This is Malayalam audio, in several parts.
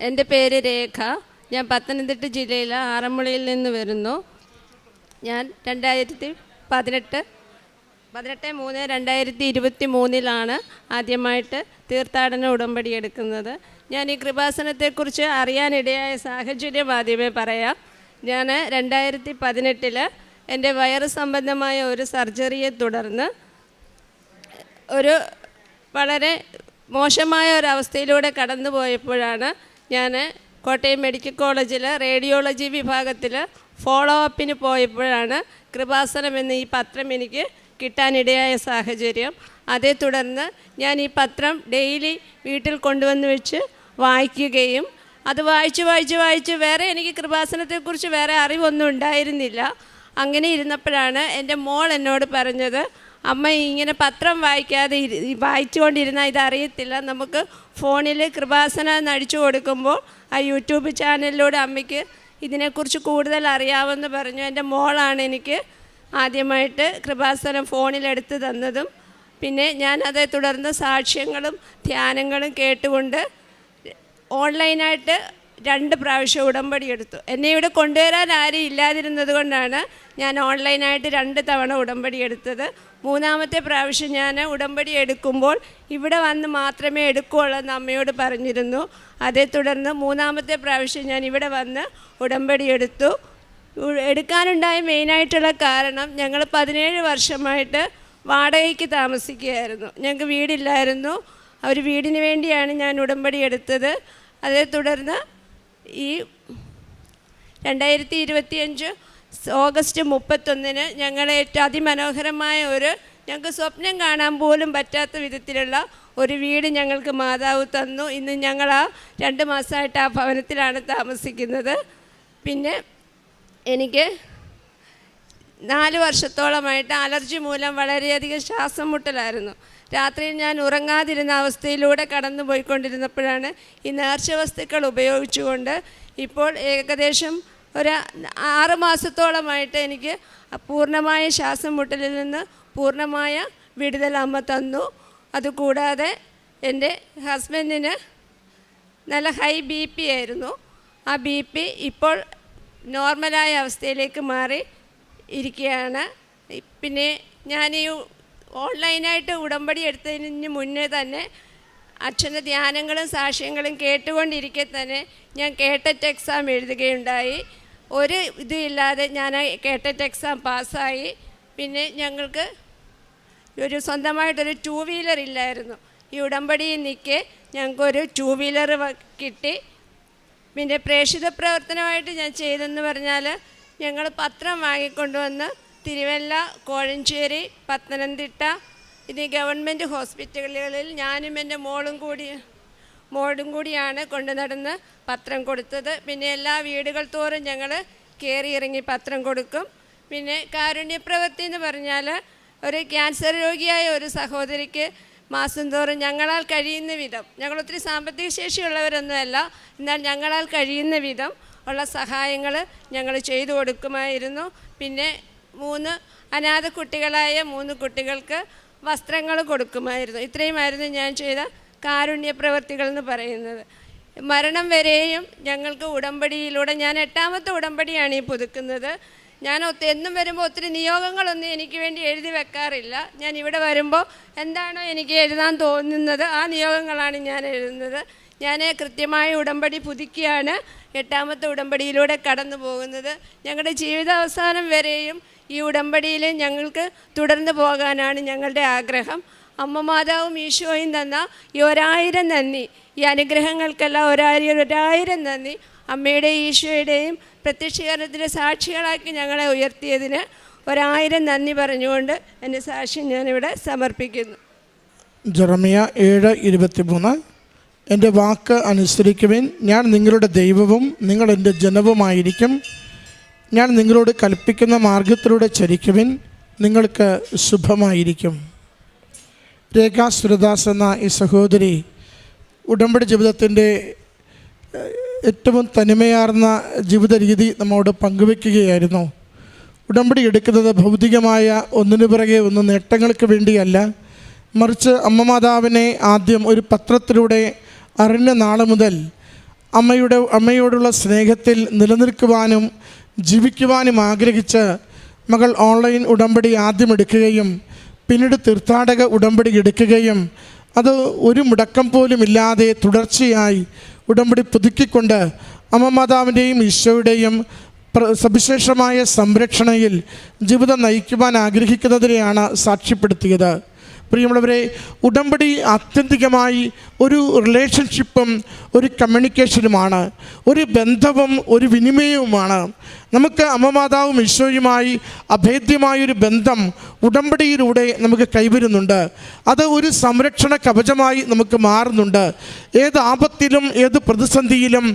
എന്റെ പേര് രേഖ. ഞാൻ പത്തനംതിട്ട ജില്ലയിലെ ആറന്മുളയിൽ നിന്ന് വരുന്നു. ഞാൻ രണ്ടായിരത്തി പതിനെട്ട് പതിനെട്ട് മൂന്ന് രണ്ടായിരത്തി ഇരുപത്തി മൂന്നിലാണ് ആദ്യമായിട്ട് തീർത്ഥാടന ഉടമ്പടി എടുക്കുന്നത്. ഞാൻ ഈ കൃപാസനത്തെക്കുറിച്ച് അറിയാനിടയായ സാഹചര്യം ആദ്യമേ പറയാം. ഞാൻ രണ്ടായിരത്തി പതിനെട്ടിൽ എന്റെ വയറ് സംബന്ധമായ ഒരു സർജറിയെ തുടർന്ന് ഒരു വളരെ മോശമായ ഒരവസ്ഥയിലൂടെ കടന്നു പോയപ്പോഴാണ് ഞാൻ കോട്ടയം മെഡിക്കൽ കോളേജിൽ റേഡിയോളജി വിഭാഗത്തിൽ ഫോളോ അപ്പിന് പോയപ്പോഴാണ് കൃപാസനം എന്ന ഈ പത്രം എനിക്ക് കിട്ടാനിടയായ സാഹചര്യം. അതേ തുടർന്ന് ഞാൻ ഈ പത്രം ഡെയിലി വീട്ടിൽ കൊണ്ടുവന്ന് വെച്ച് വായിക്കുകയും അത് വായിച്ച് വായിച്ച് വായിച്ച് വേറെ എനിക്ക് കൃപാസനത്തെക്കുറിച്ച് വേറെ അറിവൊന്നും ഉണ്ടായിരുന്നില്ല. അങ്ങനെ ഇരുന്നപ്പോഴാണ് എന്റെ മോൾ എന്നോട് പറഞ്ഞത് അമ്മ ഇങ്ങനെ പത്രം വായിക്കാതെ വായിച്ചുകൊണ്ടിരുന്നാൽ ഇതറിയത്തില്ല. നമുക്ക് ഫോണിൽ കൃപാസന നടിച്ചു കൊടുക്കുമ്പോൾ ആ യൂട്യൂബ് ചാനലിലൂടെ അമ്മയ്ക്ക് ഇതിനെക്കുറിച്ച് കൂടുതൽ അറിയാമെന്ന് പറഞ്ഞു. എന്റെ മോളാണ് എനിക്ക് ആദ്യമായിട്ട് കൃപാസനം ഫോണിലെടുത്ത് തന്നതും. പിന്നെ ഞാൻ അതേ തുടർന്ന് സാക്ഷ്യങ്ങളും ധ്യാനങ്ങളും കേട്ടുകൊണ്ട് ഓൺലൈനായിട്ട് രണ്ട് പ്രാവശ്യം ഉടമ്പടി എടുത്തു. എന്നെ ഇവിടെ കൊണ്ടുവരാൻ ആരും ഇല്ലാതിരുന്നത് കൊണ്ടാണ് ഞാൻ ഓൺലൈനായിട്ട് രണ്ട് തവണ ഉടമ്പടി എടുത്തത്. മൂന്നാമത്തെ പ്രാവശ്യം ഞാൻ ഉടമ്പടി എടുക്കുമ്പോൾ ഇവിടെ വന്ന് മാത്രമേ എടുക്കുകയുള്ളൂ എന്ന് അമ്മയോട് പറഞ്ഞിരുന്നു. അതേ തുടർന്ന് മൂന്നാമത്തെ പ്രാവശ്യം ഞാൻ ഇവിടെ വന്ന് ഉടമ്പടി എടുത്തു. എടുക്കാനുണ്ടായ മെയിനായിട്ടുള്ള കാരണം ഞങ്ങൾ പതിനേഴ് വർഷമായിട്ട് വാടകയ്ക്ക് താമസിക്കുകയായിരുന്നു. ഞങ്ങൾക്ക് വീടില്ലായിരുന്നു. അവർ വീടിന് വേണ്ടിയാണ് ഞാൻ ഉടമ്പടി എടുത്തത്. അതേ തുടർന്ന് ഈ രണ്ടായിരത്തി ഇരുപത്തിയഞ്ച് ഓഗസ്റ്റ് മുപ്പത്തൊന്നിന് ഞങ്ങളെ ഏറ്റവും അതിമനോഹരമായ ഒരു ഞങ്ങൾക്ക് സ്വപ്നം കാണാൻ പോലും പറ്റാത്ത വിധത്തിലുള്ള ഒരു വീട് ഞങ്ങൾക്ക് മാതാവ് തന്നു. ഇന്ന് ഞങ്ങൾ ആ രണ്ട് മാസമായിട്ട് ആ ഭവനത്തിലാണ് താമസിക്കുന്നത്. പിന്നെ എനിക്ക് നാല് വർഷത്തോളമായിട്ട് അലർജി മൂലം വളരെയധികം ശ്വാസം മുട്ടലായിരുന്നു. രാത്രിയിൽ ഞാൻ ഉറങ്ങാതിരുന്ന അവസ്ഥയിലൂടെ കടന്നു പോയിക്കൊണ്ടിരുന്നപ്പോഴാണ് ഈ നേർച്ച വസ്തുക്കൾ ഉപയോഗിച്ചുകൊണ്ട് ഇപ്പോൾ ഏകദേശം ഒരു ആറ് മാസത്തോളമായിട്ട് എനിക്ക് പൂർണമായ ശ്വാസം മുട്ടലിൽ നിന്ന് പൂർണമായ വിടുതൽ അമ്മ തന്നു. അതുകൂടാതെ എന്റെ ഹസ്ബൻഡിന് നല്ല ഹൈ ബി പി ആയിരുന്നു. ആ ബി പി ഇപ്പോൾ നോർമലായ അവസ്ഥയിലേക്ക് മാറി ഇരിക്കുകയാണ്. പിന്നെ ഞാൻ ഈ ഓൺലൈനായിട്ട് ഉടമ്പടി എടുത്തതിന് മുന്നേ തന്നെ അച്ഛന്റെ ധ്യാനങ്ങളും സാക്ഷ്യങ്ങളും കേട്ടുകൊണ്ടിരിക്കെ തന്നെ ഞാൻ കേട്ടറ്റ് എക്സാം എഴുതുകയുണ്ടായി. ഒരു ഇതുമില്ലാതെ ഞാൻ കേട്ടറ്റ് എക്സാം പാസ്സായി. പിന്നെ ഞങ്ങൾക്ക് ഒരു സ്വന്തമായിട്ടൊരു ടൂ വീലർ ഇല്ലായിരുന്നു. ഈ ഉടമ്പടിയിൽ നിൽക്കെ ഞങ്ങൾക്കൊരു ടൂ വീലർ കിട്ടി. പിന്നെ പ്രേക്ഷിത പ്രവർത്തനമായിട്ട് ഞാൻ ചെയ്തെന്ന് പറഞ്ഞാൽ ഞങ്ങൾ പത്രം വാങ്ങിക്കൊണ്ടുവന്ന് തിരുവല്ല കോഴഞ്ചേരി പത്തനംതിട്ട ഇനി ഗവൺമെന്റ് ഹോസ്പിറ്റലുകളിൽ ഞാനും എന്റെ മോളും കൂടി മോളും കൂടിയാണ് കൊണ്ടു നടന്ന് പത്രം കൊടുത്തത്. പിന്നെ എല്ലാ വീടുകൾ തോറും ഞങ്ങൾ കയറി ഇറങ്ങി പത്രം കൊടുക്കും. പിന്നെ കാരുണ്യപ്രവൃത്തി എന്ന് പറഞ്ഞാൽ ഒരു ക്യാൻസർ രോഗിയായ ഒരു സഹോദരിക്ക് മാസം തോറും ഞങ്ങളാൽ കഴിയുന്ന വിധം ഞങ്ങൾ ഒത്തിരി സാമ്പത്തിക ശേഷിയുള്ളവരൊന്നുമല്ല എന്നാൽ ഞങ്ങളാൽ കഴിയുന്ന വിധം ഉള്ള സഹായങ്ങൾ ഞങ്ങൾ ചെയ്തു കൊടുക്കുമായിരുന്നു. പിന്നെ മൂന്ന് അനാഥ കുട്ടികളായ മൂന്ന് കുട്ടികൾക്ക് വസ്ത്രങ്ങൾ കൊടുക്കുമായിരുന്നു. ഇത്രയുമായിരുന്നു ഞാൻ ചെയ്ത കാരുണ്യ പ്രവർത്തികൾ എന്ന് പറയുന്നത്. മരണം വരെയും ഞങ്ങൾക്ക് ഉടമ്പടിയിലൂടെ ഞാൻ എട്ടാമത്തെ ഉടമ്പടിയാണ് ഈ പുതുക്കുന്നത്. ഞാൻ ഒത്തി എന്നും വരുമ്പോൾ ഒത്തിരി നിയോഗങ്ങളൊന്നും എനിക്ക് വേണ്ടി എഴുതി വെക്കാറില്ല. ഞാൻ ഇവിടെ വരുമ്പോൾ എന്താണോ എനിക്ക് എഴുതാൻ തോന്നുന്നത് ആ നിയോഗങ്ങളാണ് ഞാൻ എഴുതുന്നത്. ഞാൻ കൃത്യമായ ഉടമ്പടി പുതുക്കിയാണ് എട്ടാമത്തെ ഉടമ്പടിയിലൂടെ കടന്നു പോകുന്നത്. ഞങ്ങളുടെ ജീവിതാവസാനം വരെയും ഈ ഉടമ്പടിയിൽ ഞങ്ങൾക്ക് തുടർന്നു പോകാനാണ് ഞങ്ങളുടെ ആഗ്രഹം. അമ്മ മാതാവും ഈശോയും തന്ന ഈ ഒരായിരം നന്ദി ഈ അനുഗ്രഹങ്ങൾക്കെല്ലാം ഒരായിരം ഒരായിരം നന്ദി അമ്മയുടെയും ഈശോയുടെയും പ്രത്യക്ഷീകരണത്തിന്റെ സാക്ഷികളാക്കി ഞങ്ങളെ ഉയർത്തിയതിന് ഒരായിരം നന്ദി പറഞ്ഞുകൊണ്ട് എന്റെ സാക്ഷ്യം ഞാനിവിടെ സമർപ്പിക്കുന്നു. ജെറമിയ ഏഴ് ഇരുപത്തിമൂന്ന്. എന്റെ വാക്ക് അനുസരിക്കുവിൻ. ഞാൻ നിങ്ങളുടെ ദൈവവും നിങ്ങൾ എന്റെ ജനവുമായിരിക്കും. ഞാൻ നിങ്ങളോട് കൽപ്പിക്കുന്ന മാർഗത്തിലൂടെ ചരിക്കുവിൻ. നിങ്ങൾക്ക് ശുഭമായിരിക്കും രേഖാ സുരദാസ് എന്ന ഈ സഹോദരി ഉടമ്പടി ജീവിതത്തിന്റെ ഏറ്റവും തനിമയാർന്ന ജീവിത രീതി നമ്മോട് പങ്കുവെക്കുകയായിരുന്നു. ഉടമ്പടി എടുക്കുന്നത് ഭൗതികമായ ഒന്നിനു പിറകെ ഒന്ന് നേട്ടങ്ങൾക്ക് വേണ്ടിയല്ല. മറിച്ച് അമ്മമാതാവിനെ ആദ്യം ഒരു പത്രത്തിലൂടെ അറിഞ്ഞ നാളെ മുതൽ അമ്മയുടെ അമ്മയോടുള്ള സ്നേഹത്തിൽ നിലനിൽക്കുവാനും ജീവിക്കുവാനും ആഗ്രഹിച്ച് മകൾ ഓൺലൈൻ ഉടമ്പടി ആദ്യം എടുക്കുകയും പിന്നീട് തീർത്ഥാടക ഉടമ്പടി എടുക്കുകയും അത് ഒരു മുടക്കം പോലും ഇല്ലാതെ തുടർച്ചയായി ഉടമ്പടി പുതുക്കിക്കൊണ്ട് അമ്മ മാതാവിന്റെയും ഈശോയുടെയും സവിശേഷമായ സംരക്ഷണയിൽ ജീവിതം നയിക്കുവാൻ ആഗ്രഹിക്കുന്നതിനെയാണ് സാക്ഷ്യപ്പെടുത്തിയത്. പ്രിയമുള്ളവരെ ഉടമ്പടി ആത്യന്തികമായി ഒരു റിലേഷൻഷിപ്പും ഒരു കമ്മ്യൂണിക്കേഷനുമാണ് ഒരു ബന്ധവും ഒരു വിനിമയവുമാണ്. നമുക്ക് അമ്മമാതാവും ഈശോയുമായി അഭേദ്യമായൊരു ബന്ധം ഉടമ്പടിയിലൂടെ നമുക്ക് കൈവരുന്നുണ്ട്. അത് ഒരു സംരക്ഷണ കവചമായി നമുക്ക് മാറുന്നുണ്ട്. ഏത് ആപത്തിലും ഏത് പ്രതിസന്ധിയിലും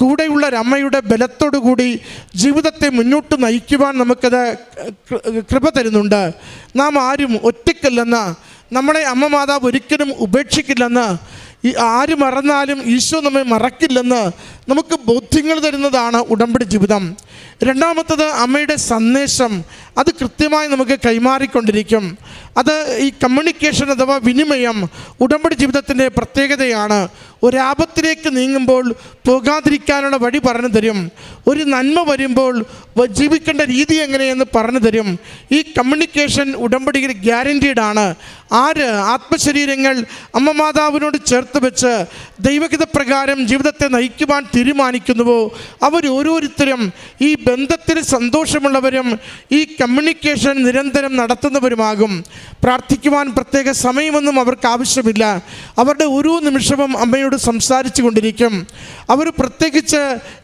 കൂടെയുള്ള ഒരു അമ്മയുടെ ബലത്തോടുകൂടി ജീവിതത്തെ മുന്നോട്ട് നയിക്കുവാൻ നമുക്കത് കൃപ തരുന്നുണ്ട്. നാം ആരും ഒറ്റയ്ക്കല്ലെന്ന് നമ്മളെ അമ്മമാതാവ് ഒരിക്കലും ഉപേക്ഷിക്കില്ലെന്ന് ഈ ആര് മറന്നാലും ഈശോ നമ്മെ മറക്കില്ലെന്ന് നമുക്ക് ബോധ്യങ്ങൾ തരുന്നതാണ് ഉടമ്പടി ജീവിതം. രണ്ടാമത്തത് അമ്മയുടെ സന്ദേശം അത് കൃത്യമായി നമുക്ക് കൈമാറിക്കൊണ്ടിരിക്കും. അത് ഈ കമ്മ്യൂണിക്കേഷൻ അഥവാ വിനിമയം ഉടമ്പടി ജീവിതത്തിന്റെ പ്രത്യേകതയാണ്. ഒരാപത്തിലേക്ക് നീങ്ങുമ്പോൾ പോകാതിരിക്കാനുള്ള വഴി പറഞ്ഞു തരും. ഒരു നന്മ വരുമ്പോൾ ജീവിക്കേണ്ട രീതി എങ്ങനെയെന്ന് പറഞ്ഞു തരും. ഈ കമ്മ്യൂണിക്കേഷൻ ഉടമ്പടിയിൽ ഗ്യാരന്റീഡ് ആണ്. ആര്? ആത്മശരീരങ്ങൾ അമ്മ മാതാവിനോട് ചേർത്ത് വെച്ച് ദൈവഹിത പ്രകാരം ജീവിതത്തെ നയിക്കുവാൻ തീരുമാനിക്കുന്നുവോ? അവരോരോരുത്തരും ഈ ബന്ധത്തിൽ സന്തോഷമുള്ളവരും ഈ കമ്മ്യൂണിക്കേഷൻ നിരന്തരം നടത്തുന്നവരുമാകും. പ്രാർത്ഥിക്കുവാൻ പ്രത്യേക സമയമൊന്നും അവർക്ക് ആവശ്യമില്ല. അവരുടെ ഓരോ നിമിഷവും അമ്മയോട് സംസാരിച്ചു കൊണ്ടിരിക്കും. അവർ പ്രത്യേകിച്ച്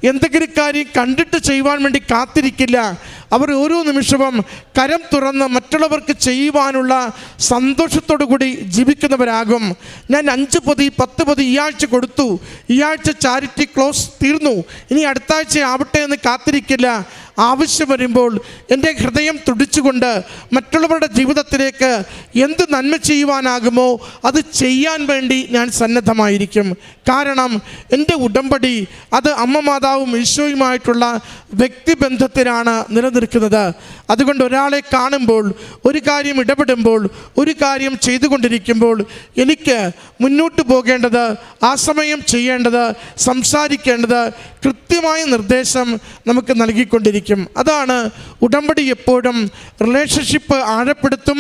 എന്തെങ്കിലും കാര്യം കണ്ടിട്ട് ചെയ്യുവാൻ വേണ്ടി കാത്തിരിക്കില്ല. അവർ ഓരോ നിമിഷവും കരം തുറന്ന് മറ്റുള്ളവർക്ക് ചെയ്യുവാനുള്ള സന്തോഷത്തോടു കൂടി ജീവിക്കുന്നവരാകും. ഞാൻ അഞ്ച് പൊതി പത്ത് പൊതി ഈ ആഴ്ച കൊടുത്തു. ഈ ആഴ്ച ചാരിറ്റി ക്ലോസ് തീർന്നു. ഇനി അടുത്ത ആഴ്ച ആവട്ടെ എന്ന് കാത്തിരിക്കില്ല. ആവശ്യം വരുമ്പോൾ എന്റെ ഹൃദയം തുടിച്ചുകൊണ്ട് മറ്റുള്ളവരുടെ ജീവിതത്തിലേക്ക് എന്ത് നന്മ ചെയ്യുവാനാകുമോ അത് ചെയ്യാൻ വേണ്ടി ഞാൻ സന്നദ്ധമായിരിക്കും. കാരണം എന്റെ ഉടമ്പടി അത് അമ്മ മാതാവും ഈശോയുമായിട്ടുള്ള വ്യക്തിബന്ധത്തിലാണ് നിലനിൽക്കുന്നത്. അതുകൊണ്ട് ഒരാളെ കാണുമ്പോൾ ഒരു കാര്യം ഇടപെടുമ്പോൾ ഒരു കാര്യം ചെയ്തുകൊണ്ടിരിക്കുമ്പോൾ എനിക്ക് മുന്നോട്ട് പോകേണ്ടത് ആ സമയം ചെയ്യേണ്ടത് സംസാരിക്കേണ്ടത് കൃത്യമായ നിർദ്ദേശം നമുക്ക് നൽകിക്കൊണ്ടിരിക്കും. അതാണ് ഉടമ്പടി എപ്പോഴും റിലേഷൻഷിപ്പ് ആഴപ്പെടുത്തും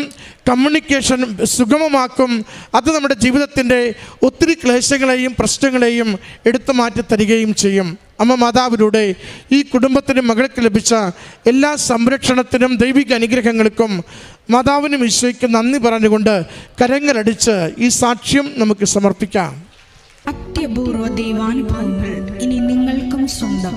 കമ്മ്യൂണിക്കേഷൻ സുഗമമാക്കും. അത് നമ്മുടെ ജീവിതത്തിന്റെ ഒത്തിരി ക്ലേശങ്ങളെയും പ്രശ്നങ്ങളെയും എടുത്തു മാറ്റി തരികയും ചെയ്യും. അമ്മ മാതാവിലൂടെ ഈ കുടുംബത്തിന് മകൾക്ക് ലഭിച്ച എല്ലാ സംരക്ഷണത്തിനും ദൈവിക അനുഗ്രഹങ്ങൾക്കും മാതാവിനും ഈശോയ്ക്ക് നന്ദി പറഞ്ഞുകൊണ്ട് കരങ്ങളടിച്ച് ഈ സാക്ഷ്യം നമുക്ക് സമർപ്പിക്കാം. അത്യപൂർവ ദൈവാനുഭവങ്ങൾ ഇനി നിങ്ങൾക്കും സ്വന്തം.